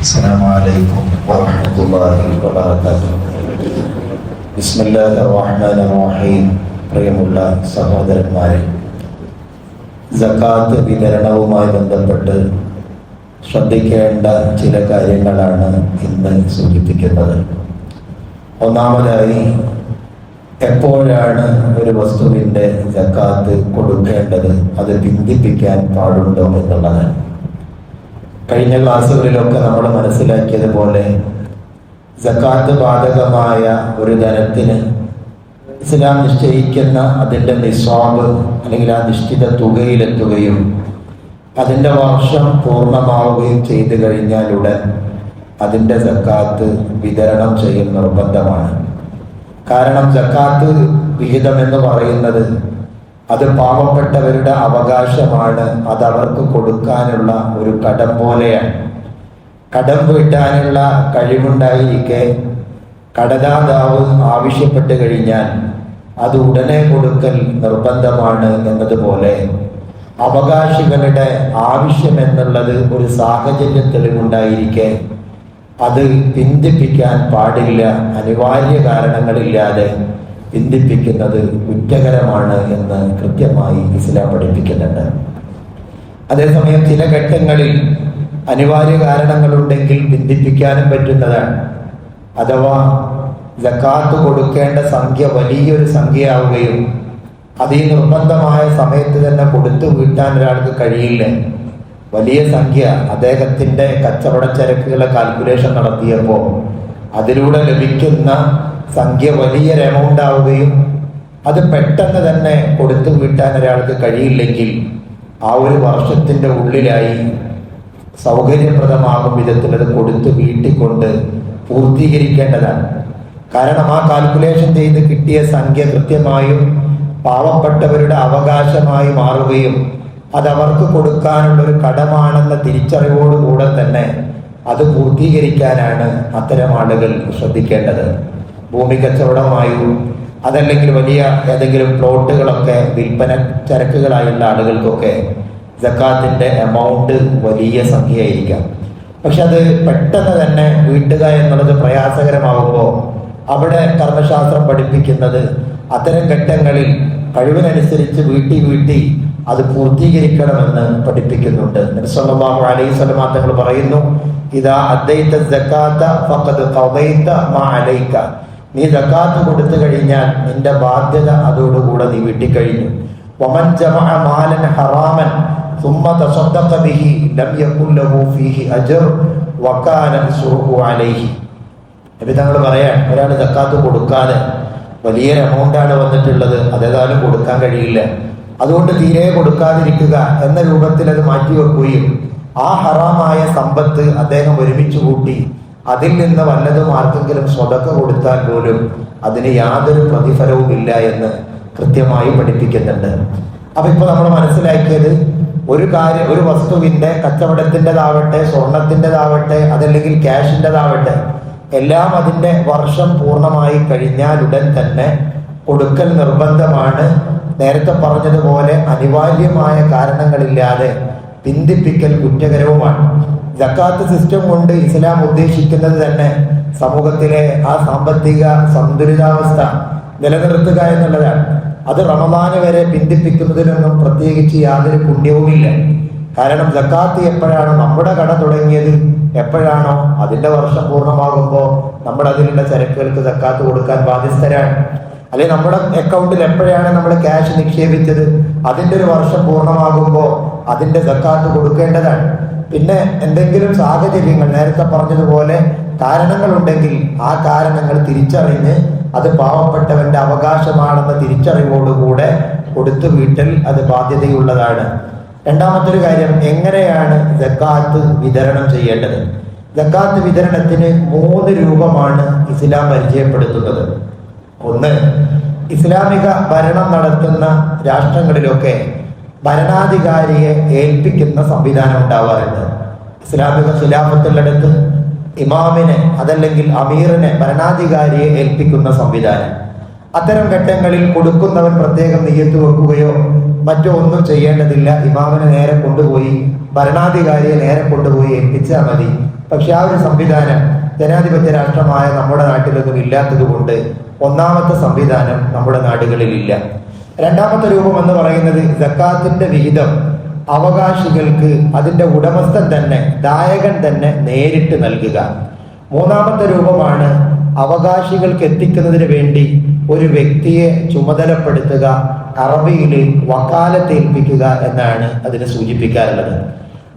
السلام عليكم ورحمة الله وبركاته بسم الله الرحمن الرحيم പ്രിയമുള്ള സഹോദരന്മാരെ സക്കാത്ത് വിതരണവുമായി ബന്ധപ്പെട്ട് ശ്രദ്ധിക്കേണ്ട ചില കാര്യങ്ങളാണ് ഇന്ന് സൂചിപ്പിക്കുന്നത് ഒന്നാമതായി എപ്പോഴാണ് ഒരു വസ്തുവിൻ്റെ സക്കാത്ത് കൊടുക്കേണ്ടത് അത് പിന്തിപ്പിക്കാൻ പാടുണ്ടോ എന്നുള്ളതാണ് കഴിഞ്ഞ ക്ലാസ്സുകളിലൊക്കെ നമ്മൾ മനസ്സിലാക്കിയതുപോലെ സക്കാത്ത് ബാധകമായ ഒരു ധനത്തിന് ഇസ്ലാം നിശ്ചയിക്കുന്ന അതിന്റെ നിസ്വാബ് അല്ലെങ്കിൽ ആ നിശ്ചിത തുകയിലെത്തുകയും അതിന്റെ വർഷം പൂർണമാവുകയും ചെയ്തു കഴിഞ്ഞാലുടൻ അതിന്റെ സക്കാത്ത് വിതരണം ചെയ്യുന്ന നിർബന്ധമാണ്. കാരണം സക്കാത്ത് വിഹിതം എന്ന് പറയുന്നത് അത് പാവപ്പെട്ടവരുടെ അവകാശമാണ്. അത് അവർക്ക് കൊടുക്കാനുള്ള ഒരു കടം പോലെയാണ്. കടം വീട്ടാനുള്ള കഴിവുണ്ടായിരിക്കെ കടദാതാവ് ആവശ്യപ്പെട്ട് കഴിഞ്ഞാൽ അത് ഉടനെ കൊടുക്കൽ നിർബന്ധമാണ് എന്നതുപോലെ അവകാശികളുടെ ആവശ്യം എന്നുള്ളത് ഒരു സാഹചര്യ തെളിവുണ്ടായിരിക്കെ അത് പിന്തിപ്പിക്കാൻ പാടില്ല. അനിവാര്യ കാരണങ്ങളില്ലാതെ പിന്തിപ്പിക്കുന്നത് കുറ്റകരമാണ് എന്ന് കൃത്യമായി ഇസ്ലാം പഠിപ്പിക്കുന്നുണ്ട്. അതേസമയം ചില ഘട്ടങ്ങളിൽ അനിവാര്യ കാരണങ്ങളുണ്ടെങ്കിൽ ബിന്ദിപ്പിക്കാനും പറ്റുന്നതാണ്. അഥവാ ജക്കാത്ത് കൊടുക്കേണ്ട സംഖ്യ വലിയൊരു സംഖ്യയാവുകയും അത് ഈ നിർബന്ധമായ സമയത്ത് തന്നെ കൊടുത്തു വീട്ടാൻ ഒരാൾക്ക് കഴിയില്ല. വലിയ സംഖ്യ അദ്ദേഹത്തിന്റെ കച്ചവട ചരക്കുകളെ കാൽക്കുലേഷൻ നടത്തിയപ്പോൾ അതിലൂടെ ലഭിക്കുന്ന സംഖ്യ വലിയൊരു എമൗണ്ട് ആവുകയും അത് പെട്ടെന്ന് തന്നെ കൊടുത്തു വീട്ടാൻ ഒരാൾക്ക് കഴിയില്ലെങ്കിൽ ആ ഒരു വർഷത്തിന്റെ ഉള്ളിലായി സൗകര്യപ്രദമാകും വിധത്തിൽ അത് കൊടുത്തു വീട്ടിക്കൊണ്ട് പൂർത്തീകരിക്കേണ്ടതാണ്. കാരണം ആ കാൽക്കുലേഷൻ ചെയ്ത് കിട്ടിയ സംഖ്യ കൃത്യമായും പാവപ്പെട്ടവരുടെ അവകാശമായി മാറുകയും അത് അവർക്ക് കൊടുക്കാനുള്ള ഒരു കടമാണെന്ന തിരിച്ചറിവോടുകൂടെ തന്നെ അത് പൂർത്തീകരിക്കാനാണ് അത്തരം ആളുകൾ ശ്രദ്ധിക്കേണ്ടത്. ഭൂമി കച്ചവടമായും അതല്ലെങ്കിൽ വലിയ ഏതെങ്കിലും പ്ലോട്ടുകളൊക്കെ വിൽപ്പന ചരക്കുകളായുള്ള ആളുകൾക്കൊക്കെ ജക്കാത്തിന്റെ എമൗണ്ട് വലിയ സംഖ്യയായിരിക്കാം. പക്ഷെ അത് പെട്ടെന്ന് തന്നെ വീട്ടുക എന്നുള്ളത് പ്രയാസകരമാകുമ്പോൾ അവിടെ കർമ്മശാസ്ത്രം പഠിപ്പിക്കുന്നത് അത്തരം ഘട്ടങ്ങളിൽ കഴിവിനനുസരിച്ച് വീട്ടി വീട്ടി അത് പൂർത്തീകരിക്കണമെന്ന് പഠിപ്പിക്കുന്നുണ്ട് നബിസല്ലല്ലാഹു അലൈഹി സ്വലമാ തങ്ങൾ പറയുന്നു ഇതാ അദ്ദൈത സക്കാത്ത ഫഖദ് ഖദൈത മാ അലൈക നീ സക്കാത്ത് കൊടുത്തു കഴിഞ്ഞാൽ നിന്റെ ബാധ്യത അതോടുകൂടെ നീ വീട്ടിക്കഴിഞ്ഞു വമൻ ജമഅ മാലൻ ഹറാമൻ ثم تصدق به لم يكن له فيه أجر وكان إسره عليه നബി തങ്ങൾ പറയാൻ ഒരാൾ സക്കാത്ത് കൊടുക്കാതെ വലിയൊരു എമൗണ്ടാണ് വന്നിട്ടുള്ളത് അതേതായാലും കൊടുക്കാൻ കഴിയില്ല അതുകൊണ്ട് തീരെ കൊടുക്കാതിരിക്കുക എന്ന രൂപത്തിൽ അത് മാറ്റിവെക്കുകയും ആ ഹറാമായ സമ്പത്ത് അദ്ദേഹം ഒരുമിച്ച് കൂട്ടി അതിൽ നിന്ന് വല്ലതും ആർക്കെങ്കിലും സ്വതക്ക കൊടുത്താൽ പോലും അതിന് യാതൊരു പ്രതിഫലവും ഇല്ല എന്ന് കൃത്യമായി പഠിപ്പിക്കുന്നുണ്ട്. അപ്പൊ ഇപ്പൊ നമ്മൾ മനസ്സിലാക്കിയത് ഒരു കാര്യം ഒരു വസ്തുവിന്റെ കച്ചവടത്തിന്റെതാവട്ടെ സ്വർണത്തിന്റെതാവട്ടെ അതല്ലെങ്കിൽ ക്യാഷിന്റെതാവട്ടെ എല്ലാം അതിന്റെ വർഷം പൂർണമായി കഴിഞ്ഞാൽ ഉടൻ തന്നെ കൊടുക്കൽ നിർബന്ധമാണ് നേരത്തെ പറഞ്ഞതുപോലെ അനിവാര്യമായ കാരണങ്ങളില്ലാതെ പിന്തിപ്പിക്കൽ കുറ്റകരവുമാണ്. ജക്കാത്ത് സിസ്റ്റം കൊണ്ട് ഇസ്ലാം ഉദ്ദേശിക്കുന്നത് തന്നെ സമൂഹത്തിലെ ആ സാമ്പത്തിക സന്തുലിതാവസ്ഥ നിലനിർത്തുക എന്നുള്ളതാണ്. അത് റമദാന് വരെ പിന്തിപ്പിക്കുന്നതിനൊന്നും പ്രത്യേകിച്ച് യാതൊരു പുണ്യവുമില്ല. കാരണം ജക്കാത്ത് എപ്പോഴാണോ നമ്മുടെ കട തുടങ്ങിയത് എപ്പോഴാണോ അതിന്റെ വർഷം പൂർണമാകുമ്പോൾ നമ്മൾ അതിലുള്ള ചരക്കുകൾക്ക് ജക്കാത്ത് കൊടുക്കാൻ ബാധ്യസ്ഥരാണ്. അല്ലെ നമ്മുടെ അക്കൗണ്ടിൽ എപ്പോഴാണ് നമ്മൾ ക്യാഷ് നിക്ഷേപിച്ചത്? അതിന്റെ ഒരു വർഷം പൂർണമാകുമ്പോൾ അതിന്റെ സക്കാത്ത് കൊടുക്കേണ്ടതാണ്. പിന്നെ എന്തെങ്കിലും സാഹചര്യങ്ങൾ നേരത്തെ പറഞ്ഞതുപോലെ കാരണങ്ങളുണ്ടെങ്കിൽ ആ കാരണങ്ങൾ തിരിച്ചറിഞ്ഞ് അത് പാവപ്പെട്ടവന്റെ അവകാശമാണെന്ന തിരിച്ചറിവോടുകൂടെ കൊടുത്തു വീട്ടൽ അത് ബാധ്യതയുള്ളതാണ്. രണ്ടാമത്തെ ഒരു കാര്യം എങ്ങനെയാണ് ജക്കാത്ത് വിതരണം ചെയ്യേണ്ടത്? ജക്കാത്ത് വിതരണത്തിന് മൂന്ന് രൂപമാണ് ഇസ്ലാം പരിചയപ്പെടുത്തുന്നത്. ഒന്ന് ഇസ്ലാമിക ഭരണം നടത്തുന്ന രാഷ്ട്രങ്ങളിലൊക്കെ ഭരണാധികാരിയെ ഏൽപ്പിക്കുന്ന സംവിധാനം ഉണ്ടാവാറുണ്ട്. ഇസ്ലാമിക ഖിലാഫത്തുള്ളിടത്ത് ഇമാമിനെ അതല്ലെങ്കിൽ അമീറിനെ ഭരണാധികാരിയെ ഏൽപ്പിക്കുന്ന സംവിധാനം. അത്തരം ഘട്ടങ്ങളിൽ കൊടുക്കുന്നവൻ പ്രത്യേകം നെയ്യത്ത് വെക്കുകയോ മറ്റോ ഒന്നും ചെയ്യേണ്ടതില്ല. ഇമാമിനെ നേരെ കൊണ്ടുപോയി ഭരണാധികാരിയെ നേരെ കൊണ്ടുപോയി ഏൽപ്പിച്ചാൽ മതി. പക്ഷെ ആ ഒരു സംവിധാനം ജനാധിപത്യ രാഷ്ട്രമായ നമ്മുടെ നാട്ടിലൊന്നും ഇല്ലാത്തത് കൊണ്ട് ഒന്നാമത്തെ സംവിധാനം നമ്മുടെ നാടുകളിൽ ഇല്ല രണ്ടാമത്തെ രൂപം എന്ന് പറയുന്നത് ജക്കാത്തിന്റെ വിഹിതം അവകാശികൾക്ക് അതിന്റെ ഉടമസ്ഥൻ തന്നെ ദായകൻ തന്നെ നേരിട്ട് നൽകുക. മൂന്നാമത്തെ രൂപമാണ് അവകാശികൾക്ക് എത്തിക്കുന്നതിന് വേണ്ടി ഒരു വ്യക്തിയെ ചുമതലപ്പെടുത്തുക അറബിയിൽ വക്കാലത്ത് ഏൽപ്പിക്കുക എന്നാണ് അതിനെ സൂചിപ്പിക്കാറുള്ളത്.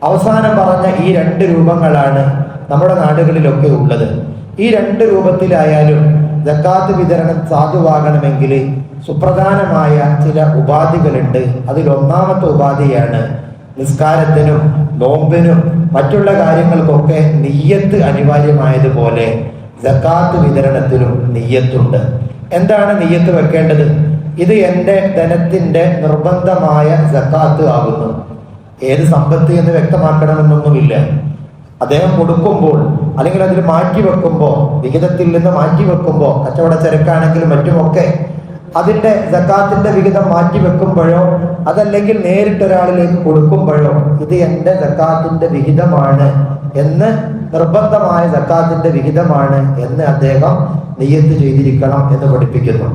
അവസാനം പറഞ്ഞ ഈ രണ്ട് രൂപങ്ങളാണ് നമ്മുടെ നാടുകളിലൊക്കെ ഉള്ളത്. ഈ രണ്ട് രൂപത്തിലായാലും ജക്കാത്ത് വിതരണം സാധുവാകണമെങ്കിൽ സുപ്രധാനമായ ചില ഉപാധികളുണ്ട്. അതിൽ ഒന്നാമത്തെ ഉപാധിയാണ് നിസ്കാരത്തിനും നോമ്പിനും മറ്റുള്ള കാര്യങ്ങൾക്കൊക്കെ നെയ്യത്ത് അനിവാര്യമായതുപോലെ ജക്കാത്ത് വിതരണത്തിനും നെയ്യത്തുണ്ട്. എന്താണ് നെയ്യത്ത് വെക്കേണ്ടത്? ഇത് എന്റെ ധനത്തിന്റെ നിർബന്ധമായ ജക്കാത്ത് ആകുന്നു. ഏത് സമ്പത്ത് എന്ന് വ്യക്തമാക്കണമെന്നൊന്നുമില്ല. അദ്ദേഹം കൊടുക്കുമ്പോൾ അല്ലെങ്കിൽ അതിൽ മാറ്റി വെക്കുമ്പോൾ വിഹിതത്തിൽ നിന്ന് മാറ്റി വെക്കുമ്പോൾ കച്ചവട ചരക്കാണെങ്കിലും മറ്റുമൊക്കെ അതിന്റെ ജക്കാത്തിന്റെ വിഹിതം മാറ്റി വെക്കുമ്പോഴോ അതല്ലെങ്കിൽ നേരിട്ട് ഒരാളിലേക്ക് കൊടുക്കുമ്പോഴോ ഇത് എന്റെ ജക്കാത്തിന്റെ വിഹിതമാണ് എന്ന് നിർബന്ധമായ ജക്കാത്തിന്റെ വിഹിതമാണ് എന്ന് അദ്ദേഹം നെയ്യത്ത് ചെയ്തിരിക്കണം എന്ന് പഠിപ്പിക്കുന്നു.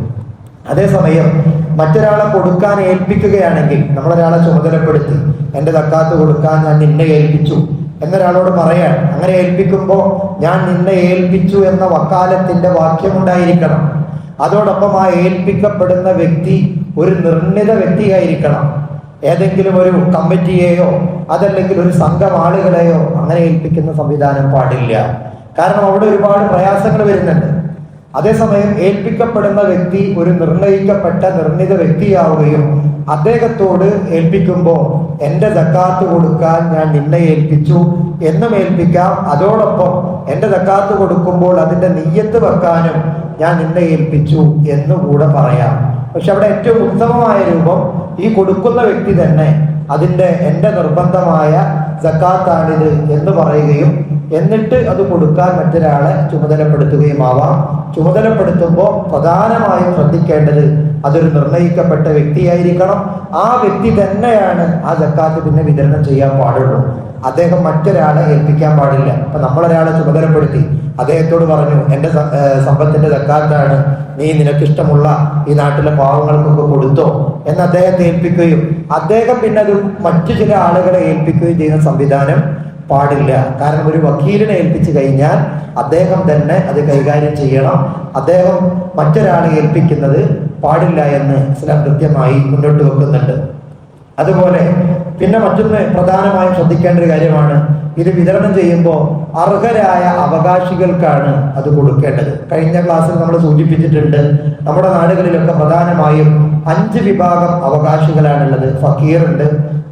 അതേസമയം മറ്റൊരാളെ കൊടുക്കാൻ ഏൽപ്പിക്കുകയാണെങ്കിൽ നമ്മളൊരാളെ ചുമതലപ്പെടുത്തി എന്റെ തക്കാത്ത് കൊടുക്കാൻ ഞാൻ നിന്നെ ഏൽപ്പിച്ചു എന്നൊരാളോട് പറയാൻ അങ്ങനെ ഏൽപ്പിക്കുമ്പോൾ ഞാൻ നിന്നെ ഏൽപ്പിച്ചു എന്ന വക്കാലത്തിന്റെ വാക്യമുണ്ടായിരിക്കണം. അതോടൊപ്പം ആ ഏൽപ്പിക്കപ്പെടുന്ന വ്യക്തി ഒരു നിർണിത വ്യക്തിയായിരിക്കണം. ഏതെങ്കിലും ഒരു കമ്മിറ്റിയെയോ അതല്ലെങ്കിൽ ഒരു സംഘം ആളുകളെയോ അങ്ങനെ ഏൽപ്പിക്കുന്ന സംവിധാനം പാടില്ല. കാരണം അവിടെ ഒരുപാട് പ്രയാസങ്ങൾ വരുന്നുണ്ട്. അതേസമയം ഏൽപ്പിക്കപ്പെടുന്ന വ്യക്തി ഒരു നിർണയിക്കപ്പെട്ട നിർണിത വ്യക്തിയാവുകയും അദ്ദേഹത്തോട് ഏൽപ്പിക്കുമ്പോൾ എന്റെ തക്കാത്ത് കൊടുക്കാൻ ഞാൻ നിന്നെ ഏൽപ്പിച്ചു. എന്നും ഏൽപ്പിക്കാം. അതോടൊപ്പം എന്റെ തക്കാത്ത് കൊടുക്കുമ്പോൾ അതിന്റെ നെയ്യത്ത് വെക്കാനും ഞാൻ നിന്നെ ഏൽപ്പിച്ചു എന്ന് കൂടെ പറയാം. പക്ഷെ അവിടെ ഏറ്റവും ഉത്തമമായ രൂപം ഈ കൊടുക്കുന്ന വ്യക്തി തന്നെ അതിന്റെ എന്റെ നിർബന്ധമായ ജക്കാത്താണിത് എന്ന് പറയുകയും എന്നിട്ട് അത് കൊടുക്കാൻ മറ്റൊരാളെ ചുമതലപ്പെടുത്തുകയുമാവാം. ചുമതലപ്പെടുത്തുമ്പോൾ പ്രധാനമായും ശ്രദ്ധിക്കേണ്ടത് അതൊരു നിർണയിക്കപ്പെട്ട വ്യക്തിയായിരിക്കണം. ആ വ്യക്തി തന്നെയാണ് ആ ജക്കാത്ത് പിന്നെ വിതരണം ചെയ്യാൻ പാടുള്ളൂ. അദ്ദേഹം മറ്റൊരാളെ ഏൽപ്പിക്കാൻ പാടില്ല. അപ്പൊ നമ്മളൊരാളെ ചുമതലപ്പെടുത്തി. അദ്ദേഹത്തോട് പറഞ്ഞു എന്റെ സമ്പത്തിന്റെ ജക്കാത്താണ്. നീ നിനക്കിഷ്ടമുള്ള ഈ നാട്ടിലെ പാവങ്ങൾക്കൊക്കെ കൊടുത്തോ എന്ന് അദ്ദേഹത്തെ ഏൽപ്പിക്കുകയും അദ്ദേഹം പിന്നെ അത് മറ്റു ചില ആളുകളെ ഏൽപ്പിക്കുകയും ചെയ്യുന്ന സംവിധാനം പാടില്ല. കാരണം ഒരു വക്കീലിനെ ഏൽപ്പിച്ചു കഴിഞ്ഞാൽ അദ്ദേഹം തന്നെ അത് കൈകാര്യം ചെയ്യണം. അദ്ദേഹം മറ്റൊരാളെ ഏൽപ്പിക്കുന്നത് പാടില്ല എന്ന് ഇസ്ലാം കൃത്യമായി മുന്നോട്ട് വെക്കുന്നുണ്ട്. അതുപോലെ പിന്നെ മറ്റൊന്ന് പ്രധാനമായും ശ്രദ്ധിക്കേണ്ട ഒരു കാര്യമാണ്. ഇത് വിതരണം ചെയ്യുമ്പോൾ അർഹരായ അവകാശികൾക്കാണ് അത് കൊടുക്കേണ്ടത്. കഴിഞ്ഞ ക്ലാസ്സിൽ നമ്മൾ സൂചിപ്പിച്ചിട്ടുണ്ട് നമ്മുടെ നാടുകളിലൊക്കെ പ്രധാനമായും അഞ്ച് വിഭാഗം അവകാശികളാണുള്ളത്. ഫക്കീറുണ്ട്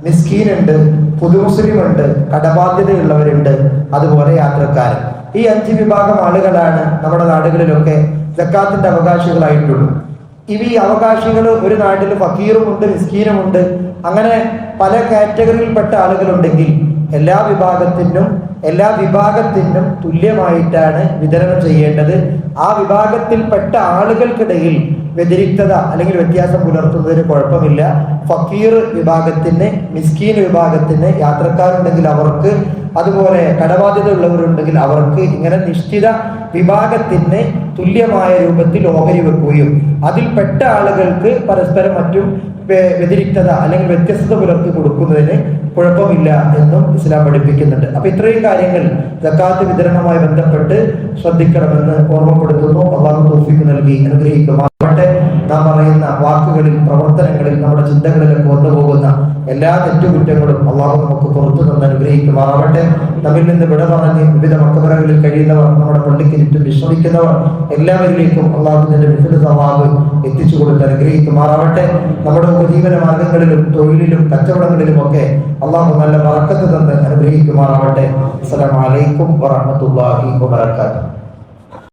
മിസ്കീനുണ്ട് പുതുമുസ്ലിമുണ്ട് കടബാധ്യതയുള്ളവരുണ്ട് അതുപോലെ യാത്രക്കാരൻ. ഈ അഞ്ച് വിഭാഗം ആളുകളാണ് നമ്മുടെ നാടുകളിലൊക്കെ ജക്കാത്തിന്റെ അവകാശികളായിട്ടുള്ളൂ ഇവ ഈ അവകാശികൾ ഒരു നാട്ടിൽ ഫക്കീറുമുണ്ട് മിസ്കീനുമുണ്ട് അങ്ങനെ പല കാറ്റഗറിയിൽപ്പെട്ട ആളുകളുണ്ടെങ്കിൽ എല്ലാ വിഭാഗത്തിനും എല്ലാ വിഭാഗത്തിനും തുല്യമായിട്ടാണ് വിതരണം ചെയ്യേണ്ടത്. ആ വിഭാഗത്തിൽപ്പെട്ട ആളുകൾക്കിടയിൽ വ്യതിരിക്തത അല്ലെങ്കിൽ വ്യത്യാസം പുലർത്തുന്നതിന് കുഴപ്പമില്ല. ഫക്കീർ വിഭാഗത്തിന് മിസ്കീൻ വിഭാഗത്തിന് യാത്രക്കാരുണ്ടെങ്കിൽ അവർക്ക് അതുപോലെ കടബാധ്യത ഉള്ളവരുണ്ടെങ്കിൽ അവർക്ക് ഇങ്ങനെ നിശ്ചിത വിഭാഗത്തിന് തുല്യമായ രൂപത്തിൽ ഓഹരി വെക്കുകയും അതിൽപ്പെട്ട ആളുകൾക്ക് പരസ്പരം മറ്റും വ്യതിരിക്തത അല്ലെങ്കിൽ വ്യത്യസ്തത പുലർത്തി കൊടുക്കുന്നതിന് കുഴപ്പമില്ല എന്നും ഇസ്ലാം പഠിപ്പിക്കുന്നുണ്ട്. അപ്പൊ ഇത്രയും കാര്യങ്ങൾ ജക്കാത്ത് വിതരണവുമായി ബന്ധപ്പെട്ട് ശ്രദ്ധിക്കണമെന്ന് ഓർമ്മപ്പെടുത്തുന്നു. അള്ളാഹു തോഫിക്ക് നൽകി അനുഗ്രഹിക്കുമാറട്ടെ നാം പറയുന്ന വാക്കുകളിൽ പ്രവർത്തനങ്ങളിൽ നമ്മുടെ ചിന്തകളിലൊക്കെ കൊണ്ടുപോകുന്ന എല്ലാ തെറ്റുകുറ്റങ്ങളും അള്ളാഹു നമുക്ക് പുറത്തു നിന്ന് അനുഗ്രഹിക്കുമാറാവട്ടെ നമ്മിൽ നിന്ന് വിട പറഞ്ഞ് വിവിധ മക്കബറകളിൽ കഴിയുന്നവർ നമ്മുടെ പള്ളിക്ക് ചുറ്റും വിശ്രമിക്കുന്നവർ എല്ലാവരിലേക്കും അള്ളാഹുവിന്റെ വിഫുല സമാവ് എത്തിച്ചു കൊടുത്ത് അനുഗ്രഹിക്കുമാറാവട്ടെ നമ്മുടെ ഉപജീവന മാർഗങ്ങളിലും തൊഴിലിലും കച്ചവടങ്ങളിലും ഒക്കെ അള്ളാഹു നല്ല വറക്കത്ത് തന്ന് അനുഗ്രഹിക്കുമാറാവട്ടെ. അസ്സലാമു അലൈക്കും വറഹ്മത്തുള്ളാഹി വബറകാതുഹു.